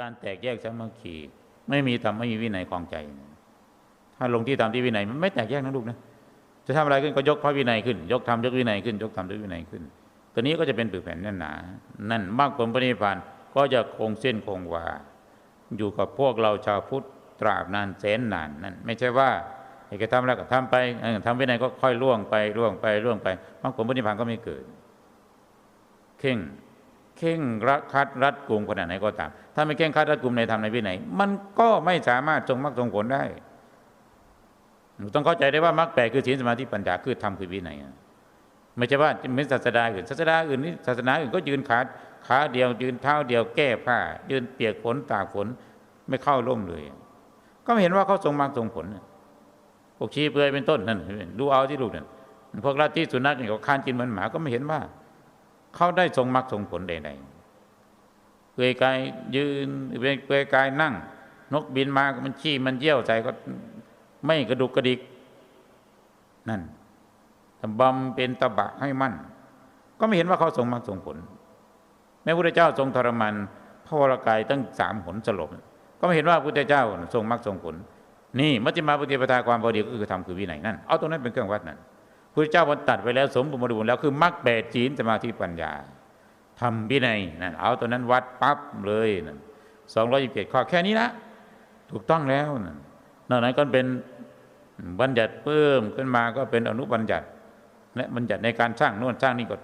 การแตกแยกสามัคคีไม่มีธรรมไม่มีวินัยคลองใจ ถ้าลงที่ธรรมที่วินัยมันไม่แตกแยกนะลูกนะจะทำอะไรขึ้นก็ยกพระวินัยขึ้น ยกธรรมยกวินัยขึ้น ยกธรรมยกวินัยขึ้น ตัวนี้ก็จะเป็นปึกแผ่นแน่นหนานั่นมากผลปณิพานก็จะคงเส้นคงวาอยู่กับพวกเราชาวพุทธตราบนานแสนนานนั่นไม่ใช่ว่าอยากจะทำแล้วก็ทำไปทำวินัยก็ค่อยล่วงไปล่วงไปล่วงไปมรรคผลปณิพานก็ไม่เกิดเข่ง เข่งรัดคัดรัดกลุ่มขนาดไหนก็ตาม ถ้าไม่เข่งคัดรัดกลุ่มในธรรมในวินัยมันก็ไม่สามารถทรงมรรคทรงผลได้ต้องเข้าใจได้ว่ามรรคแปดคือศีลสมาธิปัญญาคือธรรมคือวินัยไม่ใช่ว่าเหมือนศาสดาอื่นศาสดาอื่นนี่ศาสนาอื่นก็ยืนขาขาเดียว ยืนเท้าเดียวแก้ผ้า ยืนเปียกฝนตากฝนไม่เข้าร่มเลย ก็ไม่เห็นว่าเขาทรงมรรคทรงผลพวกชี้เปลือยเป็นต้นนั่นดูเอาที่ลูกนั่นพวกลัทธิสุนัขนี่ก็คานกินเหมือนหมาก็ไม่เห็นว่า เขาได้ทรงมรรคทรงผลใดๆเปลือยกายยืนเปลือยกายนั่ง นกบินมามันขี้มันเยี่ยวใส่ก็ไม่กระดุกกระดิก นั่นบำเป็นตะบะให้มั่น ก็ไม่เห็นว่าเขาทรงมรรคทรงผล แม้พระพุทธเจ้าทรงทรมานพระวรากายตั้งสามหนสลบก็ไม่เห็นว่าพระพุทธเจ้าทรงมรรคทรงผล นี่มัจจิมาปฏิปทาความพอดีก็คือธรรมคือวินัยนั่น เอาตรงนั้นเป็นเครื่องวัดนั่น พระเจ้าวันตัดไว้แล้วสมบูรณ์บริบูรณ์แล้วคือมรรคแปดจีนสมาธิปัญญาทำวินัยนั่นเอาตัวนั้นวัดปั๊บเลยนั่นสองร้อยยี่สิบเจ็ดข้อแค่นี้นะถูกต้องแล้วนั่นนอกนั้นก็เป็นบัญญัติเพิ่มขึ้นมาก็เป็นอนุบัญญัติและบัญญัติในการสร้างโน่นสร้างนี่ก็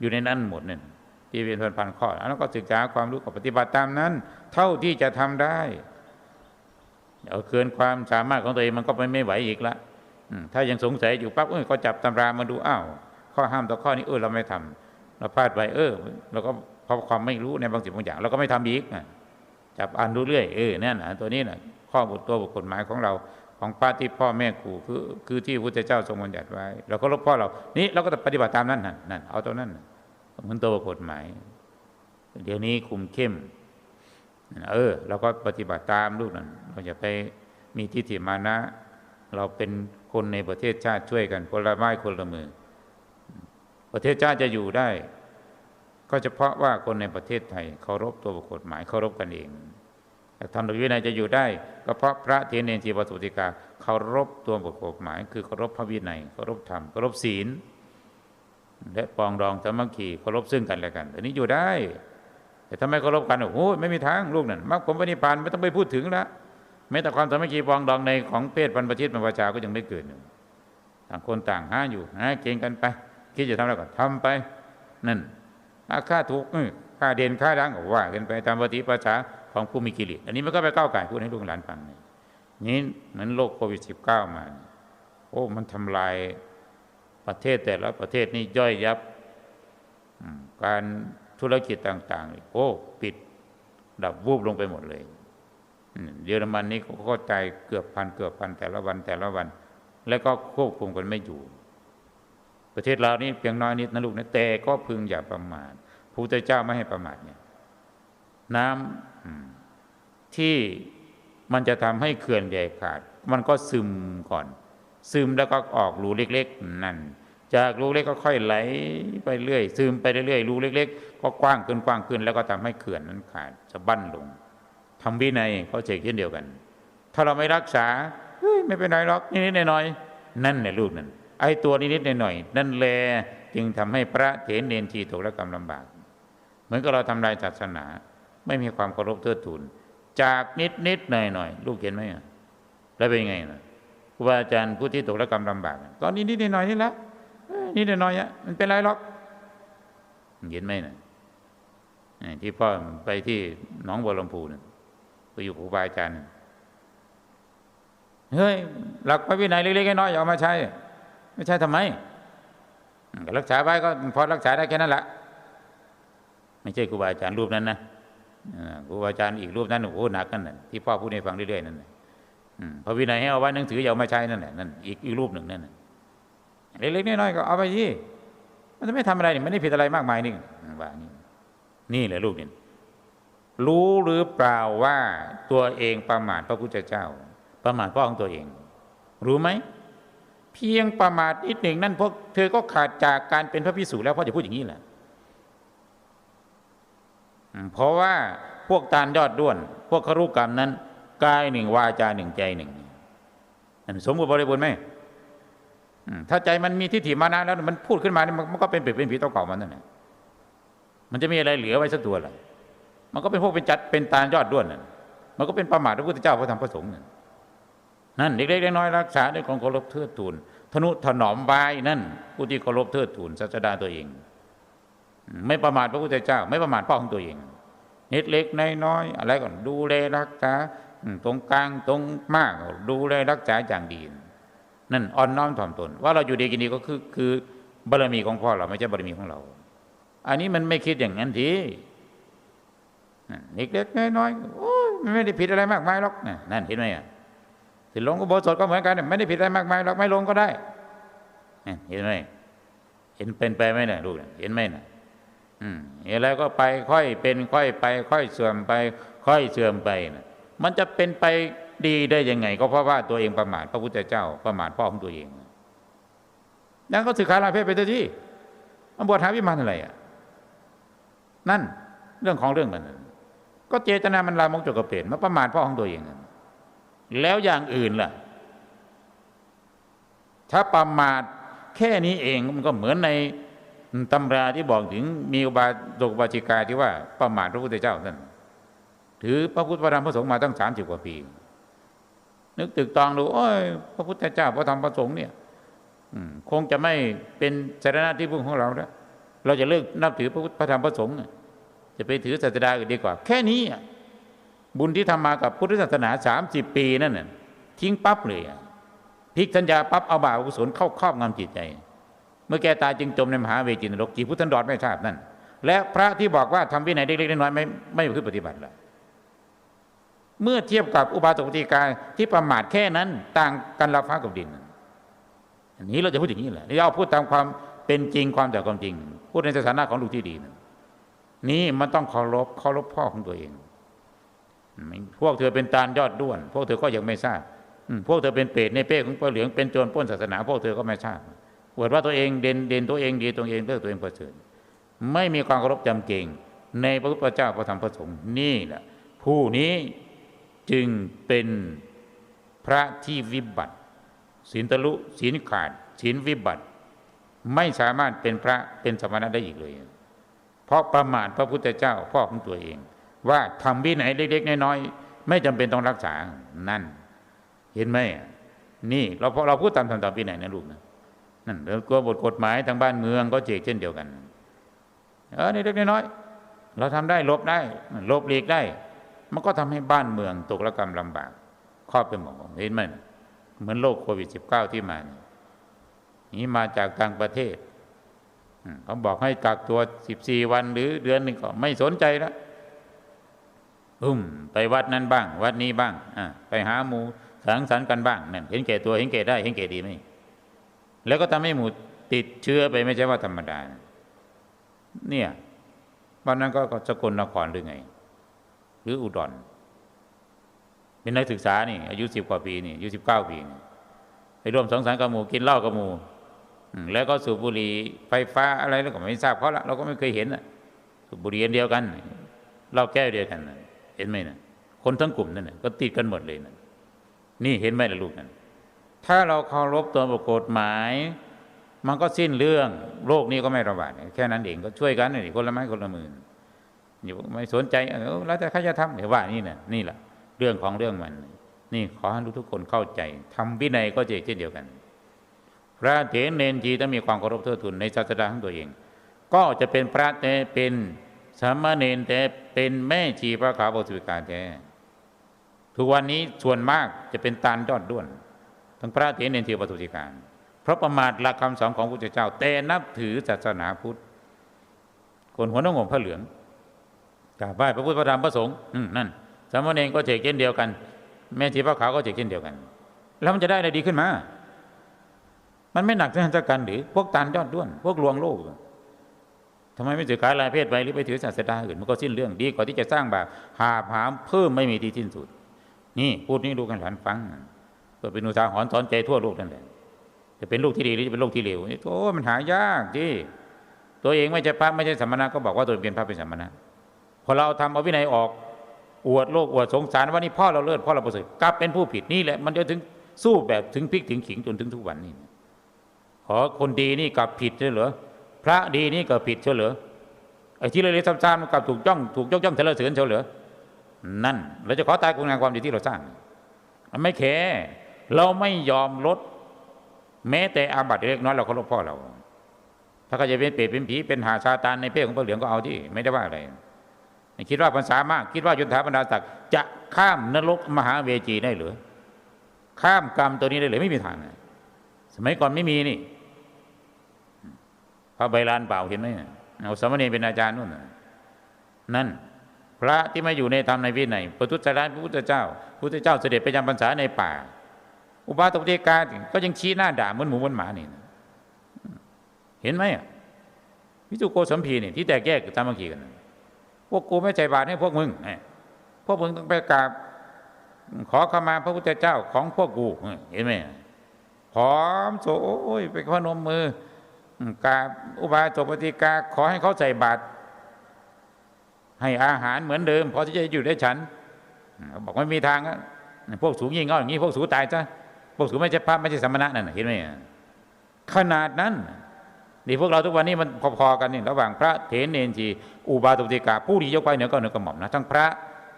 อยู่ในนั้นหมดนี่ยที่เป็นพันพันข้อแล้วก็ศึกษาความรู้กับปฏิบัติตามนั้น เท่าที่จะทำได้เอาเกินความสามารถของตัวเองมันก็ไปไม่ไหวอีกละ ถ้ายังสงสัยอยู่ปั๊บเออก็จับตำรามาดูอ้าวข้อห้ามต่อข้อนี้เออเราไม่ทำเราพลาดไปเออเราก็เพราะความไม่รู้ในบางสิ่งบางอย่าง เราก็ไม่ทำอีกจับอ่านดูเรื่อยเออนั่นนะตัวนี้นะข้อบทตัวบทกฎหมายของเราของพระที่พ่อแม่ครูคือคือที่พระเจ้าทรงบัญญัติไว้ เราก็รบพ่อเรานี่เราก็ปฏิบัติตามนั้นนั่นนั่นเอาตัวนั้นเหมือนตัวบทกฎหมาย เดี๋ยวนี้คุมเข้มเออเราก็ปฏิบัติตามลูกนั่นเราจะไปมีทิฏฐิมานะ เราเป็นคนในประเทศชาติช่วยกันคนละไม้คนละมือ ประเทศชาติจะอยู่ได้ ก็เฉพาะว่าคนในประเทศไทยเคารพตัวบทกฎหมายเคารพกันเองแต่ทำโดยวินัยจะอยู่ได้ก็เพราะพระเทเนจีปสุติกาเคารพตัวบทกฎหมาย คือเคารพพระวินัยเคารพธรรมเคารพศีล และปองดองสามัคคีเคารพซึ่งกันและกันอันนี้อยู่ได้ แต่ถ้าไมเคารพกันโอ้โหไม่มีทางลูกนั่นมรรคผลปณิพานไม่ต้องไปพูดถึงและ แม้แต่ความสามัคคีปองดองในของเพศพันธุ์ประชิตเป็นประชาก็ยังไม่เกิดอยู่ต่างคนต่างห้าอยู่หาเก่งกันไป คิดจะทำอะไรก็ทำไป นั่นอาค่าถูกค่าเด่นค่าดังก็ว่ากันไปตามปฏิปชาของผู้มีกิเลสอันนี้มันก็ไปก้าวไก่พูดให้ลูกหลานฟังนี่เหมือนโรคโควิด -19 มานี่โอ้มันทำลายประเทศแต่ละประเทศนี่ย่อยยับการธุรกิจต่างๆ โอ้ ปิด ดับวูบลงไปหมดเลย เยอรมันนี่เขาก็ใจายเกือบพันเกือบพันแต่ละวันแต่ละวัน แล้วก็ควบคุมกันไม่อยู่ ประเทศเรานี่เพียงน้อยนิดนะลูกนะแต่ก็พึงอย่าประมาทพระพุทธเจ้าไม่ให้ประมาทเนี่ย น้ำอืมที่มันจะทำให้เขื่อนใหญ่ขาด มันก็ซึมก่อน ซึมแล้วก็ออกรูเล็ก ๆ นั่น จากรูเล็กก็ค่อยไหลไปเรื่อยซึมไปเรื่อยรูเล็ก ๆ ก็กว้างขึ้นกว้างขึ้น แล้วก็ทำให้เขื่อนนั้นขาดจะบั้นลง ทำวินัยเขาเจกเช่นเดียวกัน ถ้าเราไม่รักษาเฮ้ยไม่เป็นไรหรอกนิดๆหน่อยๆนั่นแหละลูกนั่นไอ้ตัวนิดๆหน่อยๆนั่นและจึงทำให้พระเถรเนนทีตกระกรรมลำบาก เหมือนกับเราทำลายศาสนา ไม่มีความเคารพเทิดทูนจากนิดนิดหน่อยหน่อยๆลูกเห็นไหมอะแล้วเป็นยังไงนะครูบาอาจารย์ผู้ที่ตกระกรรมลำบากอะก็นิดนิดหน่อยๆนี่แหละเอ้ยนิดหน่อยๆอะมันเป็นไรหรอกเห็นไหมนะที่พ่อไปที่หนองบัวลำพูนะ ไปอยู่ครูบาอาจารย์เฮ้ยหลักพระวินัยเล็กๆน้อยๆอย่าเอามาใช้ ไม่ใช่ทำไมรักษาไว้ก็พอรักษาได้แค่นั้นแหละไม่ใช่ครูบาอาจารย์รูปนั้นนะครูบาอาจารย์อีกรูปนั้นโอ้โหหนักนั่นน่ะที่พ่อพูดให้ฟังเรื่อยๆนั่นน่ะพระวินัยให้เอาไว้หนังสืออย่าเอามาใช้นั่นแหละนั่นอีกอีกรูปหนึ่งนั่นเล็กๆน้อยๆก็เอาไปยี่มันจะไม่ทำอะไรนี่มันไม่ผิดอะไรมากมายนี่ว่านี่นี่แหละลูกนี่ รู้หรือเปล่าว่าตัวเองประมาทพระพุทธเจ้า ประมาทพ่อของตัวเอง รู้ไหม เพียงประมาทนิดหนึ่งนั่นพวกเธอก็ขาดจากการเป็นพระพิสุแล้วพ่อจะพูดอย่างนี้แหละเพราะว่าพวกตาลยอดด้วน พวกครุกรรมนั้นกายหนึ่งวาจาหนึ่งใจหนึ่งอันสมบูรณ์บริบูรณ์ไหมถ้าใจมันมีทิฏฐิมานะแล้วมันพูดขึ้นมานี่มันมันก็เป็นเป็ดเป็นผีตัวเก่ามันนั่นแหละมันจะมีอะไรเหลือไว้สักตัวล่ะ มันก็เป็นพวกเป็นจัดเป็นตาลยอดด้วนนั่นมันก็เป็นประมาทพระพุทธเจ้าพระธรรมพระสงฆ์นั่นนั่นเล็กๆน้อยๆรักษาด้วยความเคารพเทิดทูนทนุถนอมบายนั่นผู้ที่เคารพเทิดทูนศาสดาตัวเอง ไม่ประมาทพระพุทธเจ้า ไม่ประมาทพ่อของตัวเองนิดเล็กน้อยๆอะไรก่อนดูแลรักษาตรงกลางตรงมาก ดูแลรักษาอย่างดีนั่นอ่อนน้อมถ่อมตน ว่าเราอยู่ดีกินดีก็คือคือบารมีของพ่อเราไม่ใช่บารมีของเรา อันนี้มันไม่คิดอย่างนั้นที เด็กเล็กๆน้อยๆโอ้ยมันไม่ได้ผิดอะไรมากมายหรอกนั่นเห็นไหมอะสิลงก็บสดก็เหมือนกันไม่ได้ผิดอะไรมากมายหรอกไม่ลงก็ได้เห็นไหมเห็นเป็นไปไหมเนี่ยลูกเห็นไหมเนี่ยอืมเห็นแล้วก็ไปค่อยเป็นค่อยไป ค่อยเสื่อมไป ค่อยเสื่อมไปนะมันจะเป็นไปดีได้ยังไง ก็เพราะว่าตัวเองประมาทพระพุทธเจ้าประมาทพ่อของตัวเองนั่นก็สึกขาลาเพศไปเถอะที่มันบวชหาวิมานอะไรอะ นั่นเรื่องของเรื่องมัน ก็เจตนามันลามกจกกระเปรตมาประมาทพ่อของตัวเอง แล้วอย่างอื่นล่ะ ถ้าประมาทแค่นี้เองมันก็เหมือนในตำราที่บอกถึงมีอุบาสกบาจิกาที่ว่าประมาทพระพุทธเจ้านั่นถือพระพุทธพระธรรมพระสงฆ์มาตั้งสามสิบกว่าปี นึกตึกตองดูโอ้ยพระพุทธเจ้าพระธรรมพระสงฆ์เนี่ยคงจะไม่เป็นสาระที่พึ่งของเราแล้วเราจะเลิกนับถือพระพุทธพระธรรมพระสงฆ์ จะไปถือศาสดาอื่นดีกว่า แค่นี้บุญที่ทำมากับพุทธศาสนาสามสิบปีนั่นน่ะทิ้งปั๊บเลยพลิกสัญญาปั๊บเอาบาปอกุศลเข้าครอบงำจิตใจ เมื่อแกตายจึงจมในมหาเวจีนรกจีพุทธันดรไม่ทราบนั่นและพระที่บอกว่าทำวินัยเล็กๆน้อยๆไม่ไม่ขึ้นปฏิบัติลยเมื่อเทียบกับอุบาสกปฏิกาที่ประมาทแค่นั้นต่างกันราฟ้ากับดินอันนี้เราจะพูดอย่างนี้แหละนี่เราพูดตามความเป็นจริงความแต่ความจริง พูดในสถานะของลูกที่ดีนะ นี่มันต้องเคารพเคารพพ่อของตัวเอง พวกเธอเป็นตาลยอดด้วน พวกเธอก็ยังไม่ทราบพวกเธอเป็นเปรตในเป้ของปลาเหลืองเป็นโจรป้นศาสนา พวกเธอก็ไม่ทราบอวดว่าตัวเองเด่นเด่นตัวเองดีตัวเองเลือกตัวเองประเสริฐไม่มีความเคารพจำเกรงในพระพุทธเจ้าพระธรรมพระสงฆ์นี่แหละผู้นี้จึงเป็นพระที่วิบัติศีลทะลุศีลขาดศีลวิบัติ ไม่สามารถเป็นพระเป็นสมณะได้อีกเลย เพราะประมาทพระพุทธเจ้าพ่อของตัวเอง ว่าทำวินัยเล็ก ๆ น้อยๆไม่จำเป็นต้องรักษานั่น เห็นไหมนี่เราพอเราพูดตามธรรมตามวินัยนะลูกนะนั่นเรื่องกลัวบทกฎหมายทางบ้านเมืองก็เจกเช่นเดียวกัน เออเล็กๆน้อยๆเราทำได้ลบได้ลบหลีกได้ มันก็ทำให้บ้านเมืองตกระกรรมลำบากครอบไปหมดเห็นไหมเหมือนโรคโควิด -19 ที่มานี่นี่มาจากต่างประเทศ เขาบอกให้กักตัว14วันหรือเดือนหนึ่งก็ไม่สนใจแล้วอุ้มไปวัดนั้นบ้าง วัดนี้บ้างอ่าไปหาหมูสังสรรค์กันบ้างนั่นเห็นแก่ตัวเห็นแก่ได้เห็นแก่ดีไหมแล้วก็ทำให้หมูติดเชื้อไปไม่ใช่ว่าธรรมดา เนี่ยวันนั้นก็สกลนครหรือไง หรืออุดรเป็นนักศึกษานี่ อายุสิบกว่าปีนี่อายุสิบเก้าปีนี่ไปร่วมสังสรรค์กับหมูกินเหล้ากับหมู แล้วก็สูบบุหรี่ไฟฟ้าอะไรแล้วก็ไม่ทราบเพราะเราก็ไม่เคยเห็นสูบบุหรี่อันเดียวกันเหล้าแก้วเดียวกันเห็นไหมนะคนทั้งกลุ่มนั่นก็ติดกันหมดเลยนะนี่เห็นไหมล่ะลูกนั่นถ้าเราเคารพตัวบกฎหมาย มันก็สิ้นเรื่องโรคนี้ก็ไม่ระบาดแค่นั้นเองก็ช่วยกันนี่คนละไม้คนละมืออยู่ไม่สนใจเออแล้วแต่ใครจะทำเดี๋ยวว่านี่นะนี่แหละเรื่องของเรื่องมัน นี่ขอให้ทุกคนเข้าใจทำวินัยก็เช่นเดียวกัน พระเถรเนนจีต้องมีความเคารพเทิดทูนในศาสดาของตัวเอง ก็จะเป็นพระแต่เป็นสามเณรแต่เป็นแม่ชีพระขาวบสุิการแท้ทุกวันนี้ส่วนมากจะเป็นตาลยอดด้วน ทั้งพระเถรเนนทีปตุติการ เพราะประมาทหลักคำสอนของพระเจ้า แต่นับถือศาสนาพุทธ คนหัวน้องงมพระเหลืองกราบไหว้พระพุทธพระธรรมพระสงฆ์นั่นสามเณรก็เฉกเช่นเดียวกัน แม่ชีพระขาวก็เฉกเช่นเดียวกัน แล้วมันจะได้อะไรดีขึ้นมา มันไม่หนักเท่ากันหรือพวกตาลยอดด้วน พวกลวงโลกทำไมไม่ถือขายลายเพศไปหรือไปถือศาสดาอื่นมันก็สิ้นเรื่องดีกว่าที่จะสร้างบาปหาผามเพิ่มไม่มีที่สิ้นสุด นี่พูดนี้ดูกันหลานฟังเพื่อเป็นอุทาหรณ์สอนใจทั่วโลกนั่นแหละจะเป็นลูกที่ดีหรือจะเป็นลูกที่เลวนี่โอ้มันหายากจีตัวเองไม่ใช่พระไม่ใช่สมณะก็บอกว่าตัวเองเป็นพระเป็นสมณะพอเราทำเอาวินัยออกอวดโลกอวดสงสารว่านี่พ่อเราเลิศพ่อเราประเสริฐกลับเป็นผู้ผิดนี่แหละ มันจะถึงสู้แบบถึงพลิกถึงขิงจนถึงทุกวันนี้ อคนดีนี่กลับผิดใช่เหรอพระดีนี่ก็ผิดใช่เหรอไอ้ที่เลยๆซ้ำๆมันกลับถูกจ้องถูกยกย่องเทเลเสือนใช่เหรอนั่นเราจะขอตายคุณงานความดีที่เราสร้างมันไม่แคร์เราไม่ยอมลด แม้แต่อาบัติเล็กน้อยเราเคารพพ่อเรา ถ้าเขาจะเป็นเปรตเป็นผีเป็นหาซาตานในเป้ของพระเหลืองก็เอาที่ไม่ได้ว่าอะไรคิดว่าภาษามาก คิดว่ายุทธาบรรดาศักดิ์จะข้ามนรกมหาเวจีได้หรือข้ามกรรมตัวนี้ได้หรือไม่มีทางสมัยก่อนไม่มีนี่ ระใบลานเปล่าเห็นไหมเอาสามเณรเป็นอาจารย์นู่นนั่น พระที่ไม่อยู่ในธรรมในวินัยประทุษร้ายพระพุทธเจ้าพระพุทธเจ้าเสด็จไปยังพรรษาในป่า อุบาสกเทกาก็ยังชี้หน้าด่าเหมือนหมูเหมือนหมานี่เห็นไหมวิจุโกสัมพีนี่ที่แตกแยกสามัคคีกันพวกกูไม่ใจบาตให้พวกมึงพวกมึงต้องไปกราบขอขมาพระพุทธเจ้าของพวกกู เห็นไหมพร้อมโสยไปพนมมือ กาอุบาสกปฏิกาขอให้เขาใส่บาตรให้อาหารเหมือนเดิมพอที่จะอยู่ได้ฉัน บอกไม่มีทางอะพวกสูงยิ่งเอาอย่างนี้ พวกสูงตายซะพวกสูงไม่ใช่พระไม่ใช่สมณะนั่นน่ะเห็นไหมขนาดนั้นนี่พวกเราทุกวันนี้มันพอๆกันนี่ระหว่างพระเถรเนนทีอุบาสกปฏิกา ผู้ที่ยกไปเหนือก็เหนือกระหม่อมนะทั้งพระ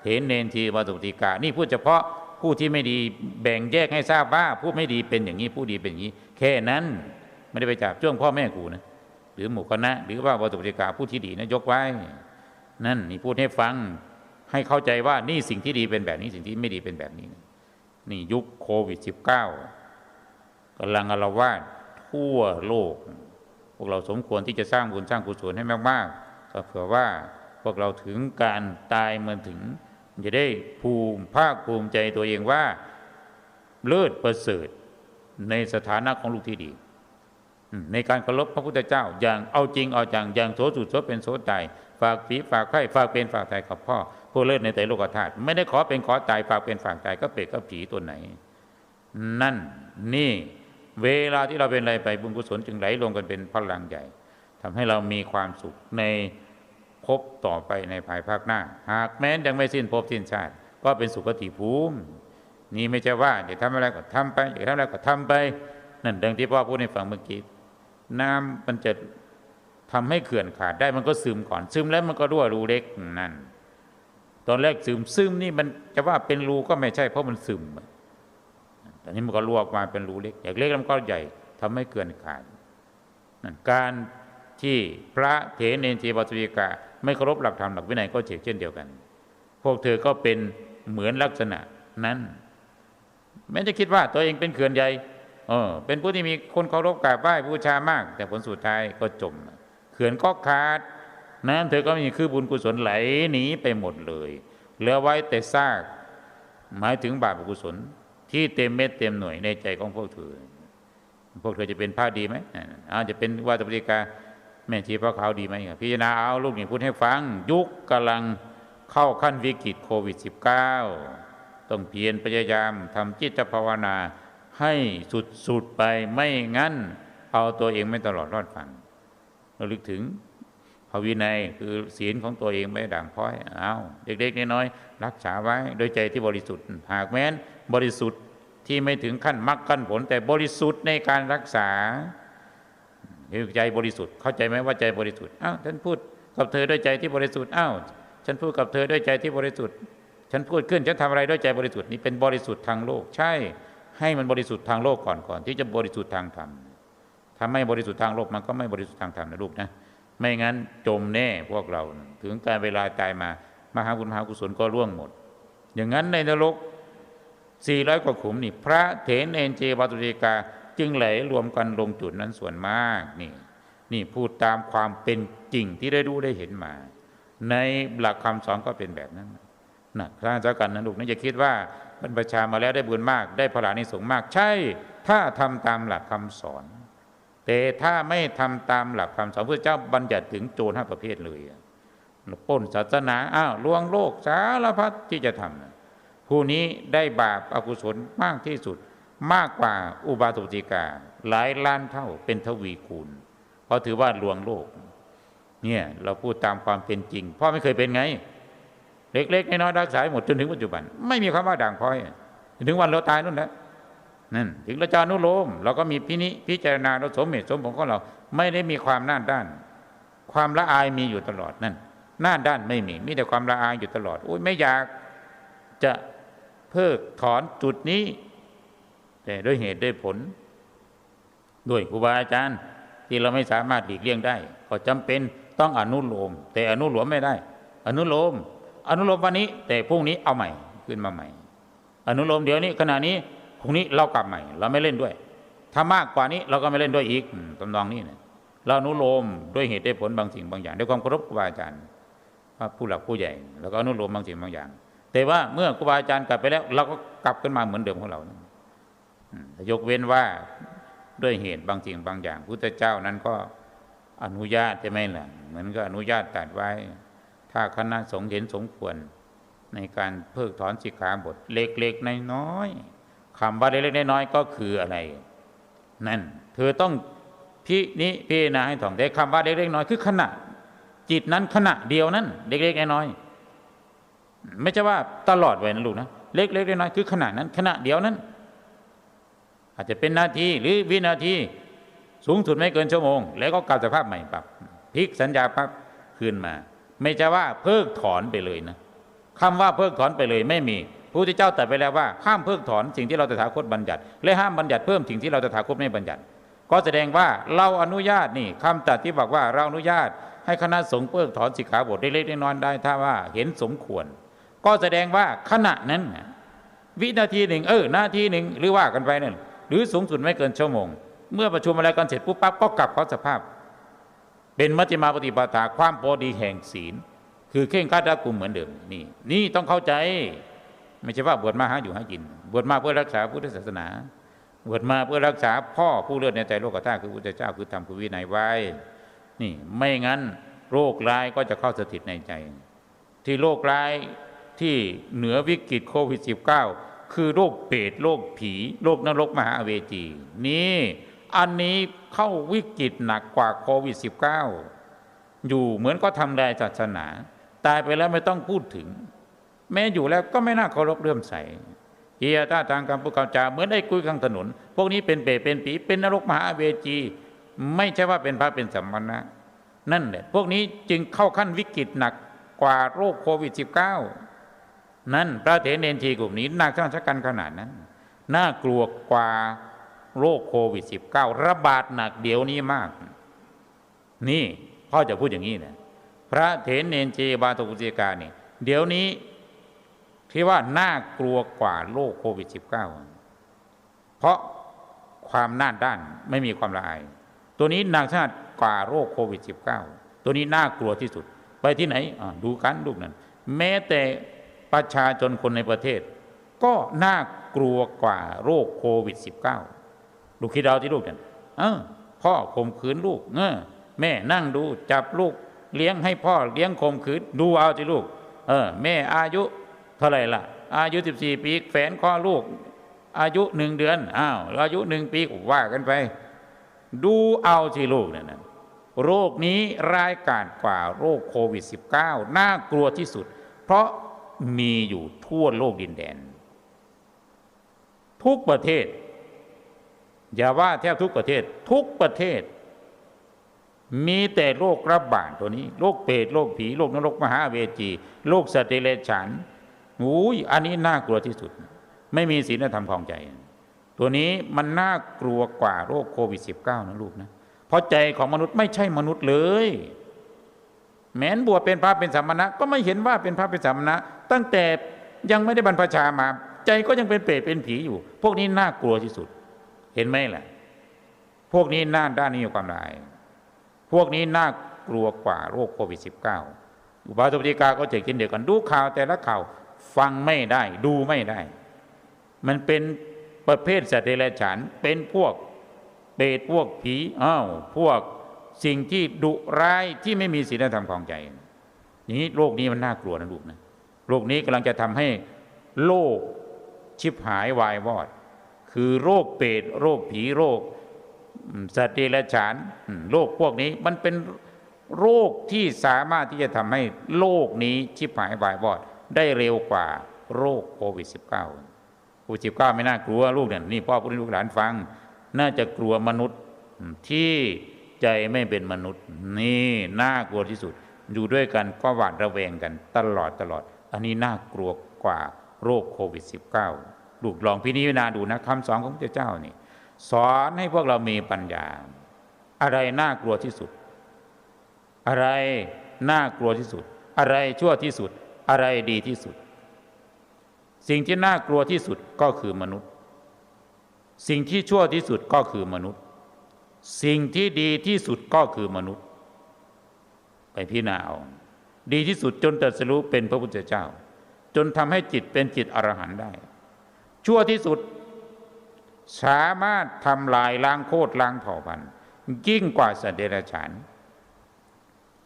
เถรเนนทีอุบาสกปฏิกา นี่พูดเฉพาะผู้ที่ไม่ดีแบ่งแยกให้ทราบว่าผู้ไม่ดีเป็นอย่างนี้ผู้ดีเป็นอย่างนี้ แค่นั้น ไม่ได้ไปจับจ้วงพ่อแม่กูนะหรือหมู่คณะ หรือว่าอุบาสกปฏิกาผู้ที่ดีนะยกไว้ นั่นนี่พูดให้ฟัง ให้เข้าใจว่านี่สิ่งที่ดีเป็นแบบนี้สิ่งที่ไม่ดีเป็นแบบนี้ นี่ยุคโควิด -19 กำลังอาละวาดทั่วโลก พวกเราสมควรที่จะสร้างบุญสร้างกุศลให้มากๆก็เผื่อว่าพวกเราถึงการตายเมื่อถึง จะได้ภูมิภาคภูมิใจตัวเองว่าเลิศประเสริฐในสถานะของลูกที่ดี ในการเคารพพระพุทธเจ้า อย่างเอาจริงเอาจังอย่างโสสุดโสเป็นโสตายฝากผีฝากไข่ฝากเป็นฝากตายกับพ่อผู้เลิศในแต่โลกธาตุไม่ได้ขอเป็นขอตายฝากเป็นฝากตายก็เปรตก็ผีตัวไหน นั่นนี่เวลาที่เราเป็นอะไรไปบุญกุศลจึงไหลลงกันเป็นพลังใหญ่ทำให้เรามีความสุขในภพต่อไปในภายภาคหน้า หากแม้นยังไม่สิ้นภพสิ้นชาติ ก็เป็นสุขติภูมินี่ไม่ใช่ว่าอยากทำอะไรก็ทำไปอยากทำอะไรก็ทำไป นั่นดังที่พ่อพูดในฟังเมื่อกี้ น้ำมันจะทำให้เขื่อนขาดได้มันก็ซึมก่อน ซึมแล้วมันก็รั่วรูเล็กนั่น ตอนแรกซึมซึมนี่มันจะว่าเป็นรูก็ไม่ใช่เพราะมันซึมต่นี้มันก็รั่วออกมาเป็นรูเล็กอย่างเล็กแล้วมันก็ใหญ่ทำให้เขื่อนขาดนั่นการที่พระเถรเนทีวัตุริกาไม่เคารพหลักธรรมหลักวินัยก็เฉกเช่นเดียวกัน พวกเธอก็เป็นเหมือนลักษณะนั้นแม้จะคิดว่าตัวเองเป็นเขื่อนใหญ่ เออ เป็นผู้ที่มีคนเคารพกราบไหว้บูชามาก แต่ผลสุดท้ายก็จม เขื่อนก็ขาด น้ำเธอก็มีคือบุญกุศลไหลหนีไปหมดเลย เหลือไว้แต่ซาก หมายถึงบาปกุศล ที่เต็มเม็ดเต็มหน่วยในใจของพวกเธอ พวกเธอจะเป็นผ้าดีไหมอาจจะเป็นวาตปฏิกาแม่ชีพระขาวดีไหมพิจารณาเอาลูกนี่พูดให้ฟัง ยุคกำลังเข้าขั้นวิกฤตโควิด -19 ต้องเพียรพยายามทำจิตภาวนา ให้สุดๆไปไม่งั้น เอาตัวเองไม่ตลอดรอดฟังระลึกถึงภาวินัยคือศีลของตัวเองไม่ด่างพ้อยเอาเด็กๆน้อยๆรักษาไว้โดยใจที่บริสุทธิ์ หากแม้นบริสุทธิ์ที่ไม่ถึงขั้นมรรคขั้นผล แต่บริสุทธิ์ในการรักษาใจบริสุทธิ์ เข้าใจไหมว่าใจบริสุทธิ์อ้าวฉันพูดกับเธอด้วยใจที่บริสุทธิ์อ้าวฉันพูดกับเธอด้วยใจที่บริสุทธิ์ ฉันพูดขึ้นฉันทำอะไรด้วยใจบริสุทธิ์นี่เป็นบริสุทธิ์ทางโลกใช่ ให้มันบริสุทธิ์ทางโลกก่อนก่อน ที่จะบริสุทธิ์ทางธรรมถ้าไม่บริสุทธิ์ทางโลกมันก็ไม่บริสุทธิ์ทางธรรมนะลูกนะไม่งั้นจมแน่พวกเรา ถึงการเวลาตายมามหาคุณมหากุศลก็ร่วงหมด อย่างนั้นในนรกสี่ร้อยกว่าขุมนี่ พระเถรเอนเจวาตุริกา จึงไหลรวมกันลงจุดนั้นส่วนมากนี่ นี่พูดตามความเป็นจริงที่ได้รู้ได้เห็นมา ในหลักคำสอนก็เป็นแบบนั้น นะพระเจ้ากันนะลูกนะอย่าคิดว่าบรรพชามาแล้วได้บุญมาก ได้พลานิสงมาก ใช่ ถ้าทำตามหลักคำสอน แต่ถ้าไม่ทำตามหลักคำสอนพระเจ้าบัญญัติถึงโจรห้าประเภทเลยป้นศาสนาอ้าวลวงโลกสารพัดที่จะทำผู้นี้ได้บาปอากุศลมากที่สุด มากกว่าอุบาสกติกา หลายล้านเท่าเป็นทวีคูณ เพราะถือว่าลวงโลก เนี่ยเราพูดตามความเป็นจริงพ่อไม่เคยเป็นไง เล็กๆน้อยๆรักษาให้หมดจนถึงปัจจุบัน ไม่มีคำว่าด่างพร้อยจนถึงวันเราตายนู่นแหละนั่นถึงเราจะอนุโลมเราก็มีพินิพิจารณาเราสมเหตุสมผลของเรา ไม่ได้มีความน้าด้าน ความละอายมีอยู่ตลอดนั่นน้าด้านไม่มีมีแต่ความละอายอยู่ตลอดโอ้ยไม่อยากจะเพิกถอนจุดนี้ แต่ด้วยเหตุด้วยผล ด้วยครูบาอาจารย์ ที่เราไม่สามารถหลีกเลี่ยงได้ ก็จำเป็นต้องอนุโลม แต่อนุโลมไม่ได้ อนุโลม อนุโลมวันนี้ แต่พรุ่งนี้เอาใหม่ขึ้นมาใหม่ อนุโลมเดี๋ยวนี้ขณะนี้พรุ่งนี้เรากลับใหม่ เราไม่เล่นด้วย ถ้ามากกว่านี้เราก็ไม่เล่นด้วยอีกตำนองนี้เนี่ยเราอนุโลมด้วยเหตุด้วยผลบางสิ่งบางอย่างด้วยความเคารพครูบาอาจารย์พระผู้หลักผู้ใหญ่แล้วก็อนุโลมบางสิ่งบางอย่าง แต่ว่าเมื่อครูบาอาจารย์กลับไปแล้ว เราก็กลับกันมาเหมือนเดิมของเรานะยกเว้นว่าด้วยเหตุบางสิ่งบางอย่างพุทธเจ้านั้นก็อนุญาตใช่ไหมล่ะเหมือนก็อนุญาตตัดไว้ ถ้าคณะสงฆ์เห็นสมควร ในการเพิกถอนสิกขาบท เล็กๆน้อยๆคำว่าเล็กๆน้อยๆก็คืออะไร นั่น เธอต้องพินิพิจารณาให้ถ่องแต่คำว่าเล็กๆน้อยคือขณะ จิตนั้นขณะเดียวนั้น เล็กๆน้อยๆไม่ใช่ว่าตลอดไว้นะลูกนะเล็กๆน้อยๆคือขณะนั้น ขณะเดียวนั้น อาจจะเป็นนาทีหรือวินาทีสูงสุดไม่เกินชั่วโมง แล้วก็กลับสภาพใหม่ปรับพลิกสัญญาปั๊บคืนมา ไม่ใช่ว่าเพิกถอนไปเลยนะคำว่าเพิกถอนไปเลยไม่มีพระพุทธเจ้าตรัสไปแล้วว่าห้ามเพิกถอนสิ่งที่เราตถาคตบัญญัติ และห้ามบัญญัติเพิ่มสิ่งที่เราตถาคตไม่บัญญัติ ก็แสดงว่าเราอนุญาตนี่คำตรัสที่บอกว่าเราอนุญาต ให้คณะสงฆ์เพิกถอนสิกขาบทเล็กๆน้อยๆได้ ถ้าว่าเห็นสมควร ก็แสดงว่าขณะนั้น วินาทีหนึ่ง เออนาทีหนึ่งหรือว่ากันไปนั่นหรือสูงสุดไม่เกินชั่วโมง เมื่อประชุมอะไรกันเสร็จปุ๊บปั๊บก็กลับเข้าสภาพ เป็นมัชฌิมาปฏิปทาความพอดีแห่งศีล คือเข่งครัดรัดกุมเหมือนเดิมนี่นี่ต้องเข้าใจ ไม่ใช่ว่าบวชมาหาอยู่หากิน บวชมาเพื่อรักษาพุทธศาสนา บวชมาเพื่อรักษาพ่อผู้เลือดในใจโลกธาตุคือพระพุทธเจ้าคือธรรมคือวินัยไว้ นี่ไม่งั้นโรคร้ายก็จะเข้าสถิตในใจ ที่โรคร้ายที่เหนือวิกฤตโควิด -19 คือโรคเปรตโรคผีโรคนรกมหาเวจี นี่ อันนี้เข้าวิกฤตหนักกว่าโควิด -19 อยู่เหมือนก็ทำลายศาสนา ตายไปแล้วไม่ต้องพูดถึง แม้อยู่แล้วก็ไม่น่าเคารพเลื่อมใสเกียรต้าทางการพูดคำจาเหมือนได้คุยข้างถนน พวกนี้เป็นเปรตเป็นผีเป็นนรกมหาเวจี ไม่ใช่ว่าเป็นพระเป็นสัมมณะนั่นแหละพวกนี้จึงเข้าขั้นวิกฤตหนักกว่าโรคโควิด -19 นั่นพระเถรเนนทีกลุ่มนี้หนักชะกันขนาดนั้น น่ากลัวกว่า โรคโควิด -19 ระบาดหนักเดี๋ยวนี้มาก นี่พ่อจะพูดอย่างนี้นะพระเถรเนนจีบาตุกุจิกาเนี่ยเดี๋ยวนี้ที่ว่าน่ากลัวกว่าโรคโควิด -19 เพราะความหน้าด้านไม่มีความละอาย ตัวนี้หนักชาติกว่าโรคโควิด -19 ตัวนี้น่ากลัวที่สุด ไปที่ไหนดูกันลูกนั้น แม้แต่ประชาชนคนในประเทศ ก็น่ากลัวกว่าโรคโควิด -19 ลูกคิดเอาที่ลูกนั่นเออพ่อข่มขืนลูกเออแม่นั่งดูจับลูก เลี้ยงให้พ่อเลี้ยงข่มขืนดูเอาที่ลูก เออ แม่อายุเท่าไหร่ล่ะ อายุ14ปีแฝนคอลูก อายุหนึ่งเดือนอ้าวอายุหนึ่งปีว่ากันไป ดูเอาที่ลูกเนั่นนะโรคนี้ร้ายกาจกว่าโรคโควิด -19 น่ากลัวที่สุด เพราะมีอยู่ทั่วโลกดินแดน ทุกประเทศ อย่าว่าแทบทุกประเทศ ทุกประเทศ มีแต่โรคระบาดตัวนี้โรคเปรตโรคผีโรคนรกมหาเวจีโรคสตว์เดรันอุ้ยอันนี้น่ากลัวที่สุด ไม่มีศีลธรรมของใจ ตัวนี้มันน่ากลัวกว่าโรคโควิด -19 นะลูกนะเพราะใจของมนุษย์ไม่ใช่มนุษย์เลยแม้นบวชเป็นพระเป็นสามณะก็ไม่เห็นว่าเป็นพระเป็นสามณะ ตั้งแต่ยังไม่ได้บรรพชามา ใจก็ยังเป็นเปรตเป็นผีอยู่ พวกนี้น่ากลัวที่สุด เห็นไหมล่ะ พวกนี้น่าด้านนี้มีความลาย พวกนี้น่ากลัวกว่าโรคโควิด -19 อุบาสปฏิกาก็จะกินเดียวกันดูข่าวแต่ละข่าวฟังไม่ได้ ดูไม่ได้ มันเป็นประเภทสัตว์เดรัจฉานเป็นพวกเปรตพวกผีอ้าวพวกสิ่งที่ดุร้ายที่ไม่มีศีลธรรมของใจ อย่างนี้โรคนี้มันน่ากลัวนะลูกนะโรคนี้กำลังจะทำให้โลกชิบหายวายวอด คือโรคเปรตโรคผีโรคสัตว์เดรัจฉานโรคพวกนี้มันเป็นโรคที่สามารถที่จะทำให้โลกนี้ชิบหายวายวอด ได้เร็วกว่าโรคโควิด -19 โควิด -19 ไม่น่ากลัวลูกเนี่ยนี่พ่อพูดให้ลูกหลานฟัง น่าจะกลัวมนุษย์ที่ใจไม่เป็นมนุษย์ นี่น่ากลัวที่สุด อยู่ด้วยกันก็หวาดระแวงกันตลอดตลอด อันนี้น่ากลัวกว่าโรคโควิด -19 ลูกลองพิจารณาดูนะคำสอนของพระเจ้านี่ สอนให้พวกเรามีปัญญา อะไรน่ากลัวที่สุด อะไรน่ากลัวที่สุด อะไรชั่วที่สุด อะไรดีที่สุด สิ่งที่น่ากลัวที่สุดก็คือมนุษย์ สิ่งที่ชั่วที่สุดก็คือมนุษย์ สิ่งที่ดีที่สุดก็คือมนุษย์ ไปพิจารณาเอาดีที่สุดจนตรัสรู้เป็นพระพุทธเจ้า จนทำให้จิตเป็นจิตอรหันต์ได้ ชั่วที่สุด สามารถทำลายล้างโคตรล้างเผ่าพันธุ์ยิ่งกว่าสัตว์เดรัจฉาน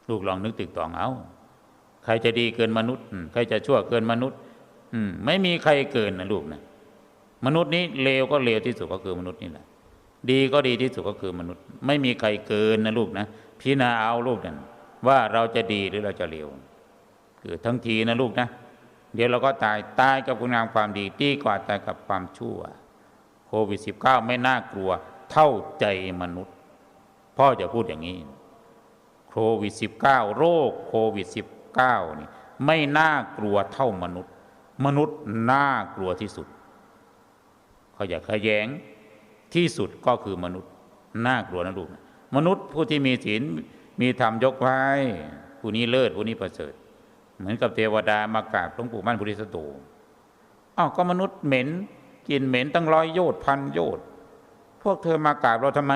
ลูกลองนึกตึกตองเอา ใครจะดีเกินมนุษย์ ใครจะชั่วเกินมนุษย์ อืม ไม่มีใครเกินนะลูกนะมนุษย์นี้เลวก็เลวที่สุดก็คือมนุษย์นี่แหละ ดีก็ดีที่สุดก็คือมนุษย์ ไม่มีใครเกินนะลูกนะพิจารณาเอาลูกนั่นว่าเราจะดีหรือเราจะเลวคือทั้งทีนะลูกนะ เดี๋ยวเราก็ตายตายกับคุณงามความดีดีกว่าตายกับความชั่วโควิด -19 ไม่น่ากลัวเท่าใจมนุษย์ พ่อจะพูดอย่างนี้โควิด -19 โรคโควิด -19 นี่ไม่น่ากลัวเท่ามนุษย์ มนุษย์น่ากลัวที่สุด เขาอยากขยแยงที่สุดก็คือมนุษย์น่ากลัวนะลูกมนุษย์ผู้ที่มีศีลมีธรรมยกไว้ผู้นี้เลิศผู้นี้ประเสริฐ เหมือนกับเทวดามากราบหลวงปู่มั่นพุทธิสโตอ้าวก็มนุษย์เหม็นกินเหม็นตั้งร้อยโยชน์พันโยชน์พวกเธอมากราบเราทำไม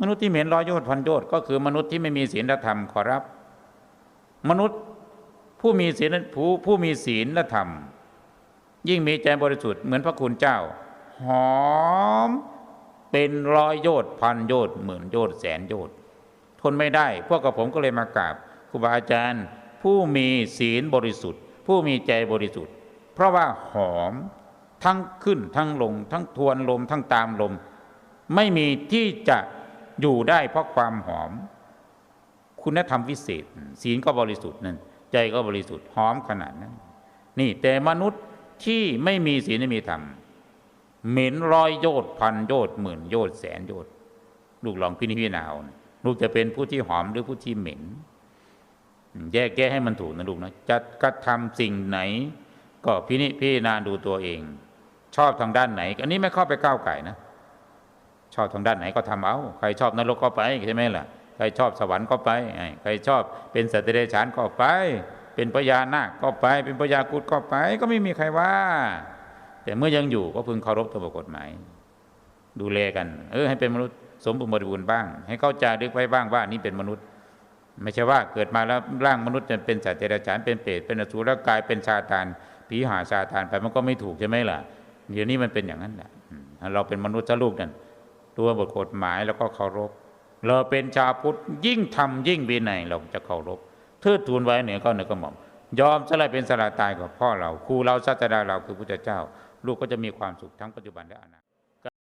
มนุษย์ที่เหม็นร้อยโยชน์พันโยชน์ก็คือมนุษย์ที่ไม่มีศีลธรรมขอรับ มนุษย์ผู้มีศีลผู้ผู้มีศีลธรรม ยิ่งมีใจบริสุทธิ์เหมือนพระคุณเจ้า หอมเป็นร้อยโยชน์พันโยชน์หมื่นโยชน์แสนโยชน์ทนไม่ได้ พวกกับผมก็เลยมากราบครูบาอาจารย์ ผู้มีศีลบริสุทธิ์ ผู้มีใจบริสุทธิ์ เพราะว่าหอมทั้งขึ้นทั้งลง ทั้งทวนลมทั้งตามลม ไม่มีที่จะอยู่ได้เพราะความหอม คุณธรรมวิเศษ ศีลก็บริสุทธิ์นั่นใจก็บริสุทธิ์หอมขนาดนั้น นี่แต่มนุษย์ที่ไม่มีศีลไม่มีธรรมเหม็นร้อยโยชน์พันโยชน์หมื่นโยชน์แสนโยชน์ลูกลองพินิจพิจารณาเอานะลูกจะเป็นผู้ที่หอมหรือผู้ที่เหม็น แยกแยะให้มันถูกนะลูกนะจะกระทำสิ่งไหน ก็พินิจพิจารณาดูตัวเอง ชอบทางด้านไหน อันนี้ไม่เข้าไปก้าวไก่นะ ชอบทางด้านไหนก็ทำเอา ใครชอบนรกก็ไปใช่ไหมล่ะใครชอบสวรรค์ก็ไป ใครชอบเป็นสัตว์เดรัจฉานก็ไป เป็นพญานาคก็ไป เป็นพญากุดก็ไป ก็ไม่มีใครว่า แต่เมื่อยังอยู่ก็พึงเคารพตัวบกฎหมาย ดูแลกัน เออให้เป็นมนุษย์สมบูรณ์บริบูรณ์บ้าง ให้เข้าใจดึกไว้บ้างว่านี่เป็นมนุษย์ ไม่ใช่ว่าเกิดมาแล้วร่างมนุษย์จะเป็นสัตว์เดรัจฉานเป็นเปรตเป็นอสุรกายเป็นชาตานผีหาชาตานไปมันก็ไม่ถูกใช่ไหมล่ะเดี๋ยวนี้มันเป็นอย่างนั้นแหละเราเป็นมนุษย์ลูกนั่นตัวบทกฎหมายแล้วก็เคารพ เราเป็นชาวพุทธยิ่งทำยิ่งวินัยเราจะเคารพเทิดทูนไว้เหนือก็เหนือกระหม่อมยอมสละเป็นสละตายกับพ่อเราครูเราศาสดาเราคือพุทธเจ้า ลูกก็จะมีความสุขทั้งปัจจุบันและอนาคต